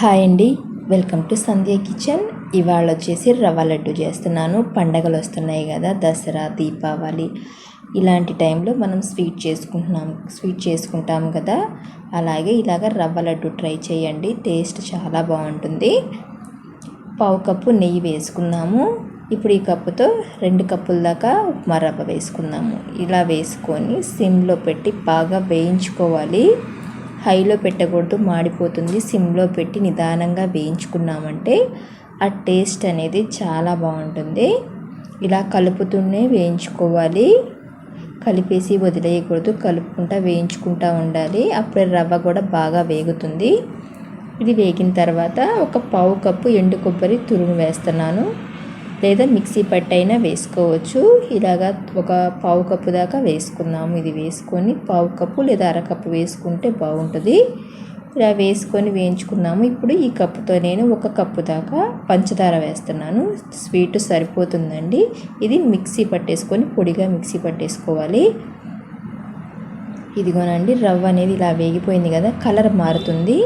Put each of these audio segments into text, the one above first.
Hi అండి. Welcome to Sandhya kitchen. ఇవాళ వచ్చేసి రవ్వ లడ్డు చేస్తున్నాను. పండగలు వస్తున్నాయి కదా దసరా దీపావళి. ఇలాంటి టైంలో మనం స్వీట్ చేసుకుంటున్నాం స్వీట్ చేసుకుంటాం కదా. అలాగే ఇలాగ రవ్వ లడ్డు ట్రై చేయండి. టేస్ట్ చాలా బాగుంటుంది. పావు కప్పు నెయ్యి వేసుకున్నాము ఇప్పుడు ఈ కప్పుతో రెండు కప్పుల దాకా ఉప్మా రవ్వ వేసుకుందాము. ఇలా వేసుకొని సిమ్లో పెట్టి బాగా వేయించుకోవాలి. హైలో పెట్టకూడదు మాడిపోతుంది. సిమ్లో పెట్టి నిదానంగా వేయించుకున్నామంటే ఆ టేస్ట్ అనేది చాలా బాగుంటుంది. ఇలా కలుపుతూనే వేయించుకోవాలి. కలిపేసి వదిలేయకూడదు. కలుపుకుంటా వేయించుకుంటూ ఉండాలి. అప్పుడే రవ్వ కూడా బాగా వేగుతుంది. ఇది వేగిన తర్వాత ఒక పావు కప్పు ఎండు కొబ్బరి తురుము వేస్తున్నాను. లేదా మిక్సీ పట్టైనా వేసుకోవచ్చు. ఇలాగా ఒక పావు కప్పు దాకా వేసుకున్నాము. ఇది వేసుకొని పావు కప్పు లేదా అరకప్పు వేసుకుంటే బాగుంటుంది. ఇలా వేసుకొని వేయించుకున్నాము. ఇప్పుడు ఈ కప్పుతో నేను ఒక కప్పు దాకా పంచదార వేస్తున్నాను. స్వీట్ సరిపోతుందండి. ఇది మిక్సీ పట్టేసుకొని పొడిగా మిక్సీ పట్టేసుకోవాలి. ఇదిగోనండి రవ్వ అనేది ఇలా వేగిపోయింది కదా కలర్ మారుతుంది.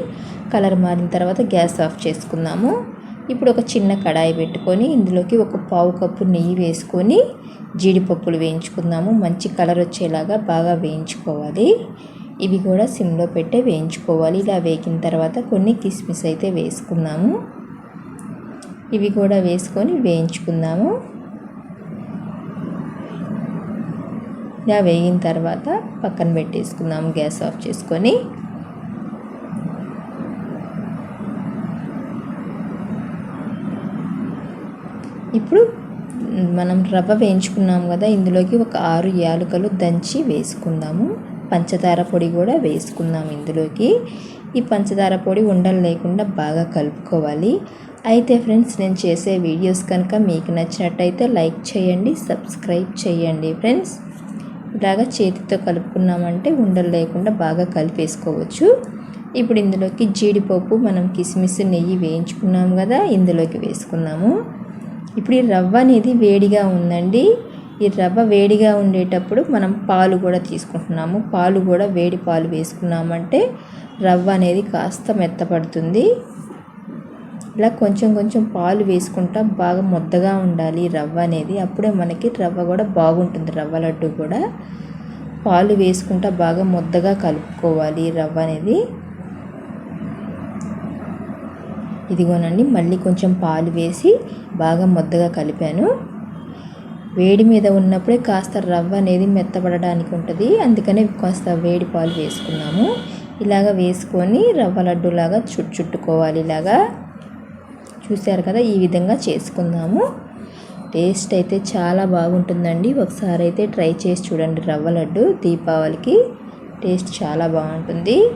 కలర్ మారిన తర్వాత గ్యాస్ ఆఫ్ చేసుకుందాము ఇప్పుడు ఒక చిన్న కడాయి పెట్టుకొని ఇందులోకి ఒక పావు కప్పు నెయ్యి వేసుకొని జీడిపప్పులు వేయించుకుందాము. మంచి కలర్ వచ్చేలాగా బాగా వేయించుకోవాలి. ఇవి కూడా సిమ్లో పెట్టే వేయించుకోవాలి. ఇలా వేగిన తర్వాత కొన్ని కిస్మిస్ అయితే వేసుకున్నాము ఇవి కూడా వేసుకొని వేయించుకుందాము. ఇలా వేగిన తర్వాత పక్కన పెట్టేసుకుందాము. గ్యాస్ ఆఫ్ చేసుకొని ఇప్పుడు మనం రవ్వ వేయించుకున్నాం కదా ఇందులోకి ఒక ఆరు యాలకులు దంచి వేసుకుందాము. పంచదార పొడి కూడా వేసుకుందాం ఇందులోకి. ఈ పంచదార పొడి ఉండలు లేకుండా బాగా కలుపుకోవాలి. అయితే ఫ్రెండ్స్ నేను చేసే వీడియోస్ కనుక మీకు నచ్చినట్టయితే లైక్ చేయండి సబ్స్క్రైబ్ చేయండి ఫ్రెండ్స్. ఇలాగా చేతితో కలుపుకున్నామంటే ఉండలు లేకుండా బాగా కలిపేసుకోవచ్చు. ఇప్పుడు ఇందులోకి జీడిపప్పు మనం కిస్మిస్ నెయ్యి వేయించుకున్నాం కదా ఇందులోకి వేసుకున్నాము ఇప్పుడు ఈ రవ్వ అనేది వేడిగా ఉందండి. ఈ రవ్వ వేడిగా ఉండేటప్పుడు మనం పాలు కూడా తీసుకుంటున్నాము. పాలు కూడా వేడి పాలు వేసుకున్నామంటే రవ్వ అనేది కాస్త మెత్తపడుతుంది. ఇలా కొంచెం కొంచెం పాలు వేసుకుంటా బాగా ముద్దగా ఉండాలి రవ్వ అనేది. అప్పుడే మనకి రవ్వ కూడా బాగుంటుంది రవ్వ లడ్డు కూడా. పాలు వేసుకుంటా బాగా ముద్దగా కలుపుకోవాలి రవ్వ అనేది. ఇదిగోనండి మళ్ళీ కొంచెం పాలు వేసి బాగా ముద్దగా కలిపాను. వేడి మీద ఉన్నప్పుడే కాస్త రవ్వ అనేది మెత్తపడడానికి ఉంటుంది. అందుకనే కాస్త వేడి పాలు వేసుకున్నాము. ఇలాగ వేసుకొని రవ్వ లడ్డులాగా చుట్టు చుట్టుకోవాలి ఇలాగా. చూశారు కదా ఈ విధంగా చేసుకుందాము. టేస్ట్ అయితే చాలా బాగుంటుందండి. ఒకసారి అయితే ట్రై చేసి చూడండి రవ్వ లడ్డు దీపావళికి. టేస్ట్ చాలా బాగుంటుంది.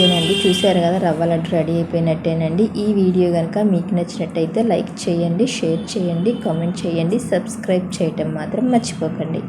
ఇంకేనండి చూశారు కదా రవ్వ లడ్డు రెడీ అయిపోయినట్టేనండి. ఈ వీడియో కనుక మీకు నచ్చినట్టయితే లైక్ చేయండి షేర్ చేయండి కామెంట్ చేయండి సబ్స్క్రైబ్ చేయటం మాత్రం మర్చిపోకండి.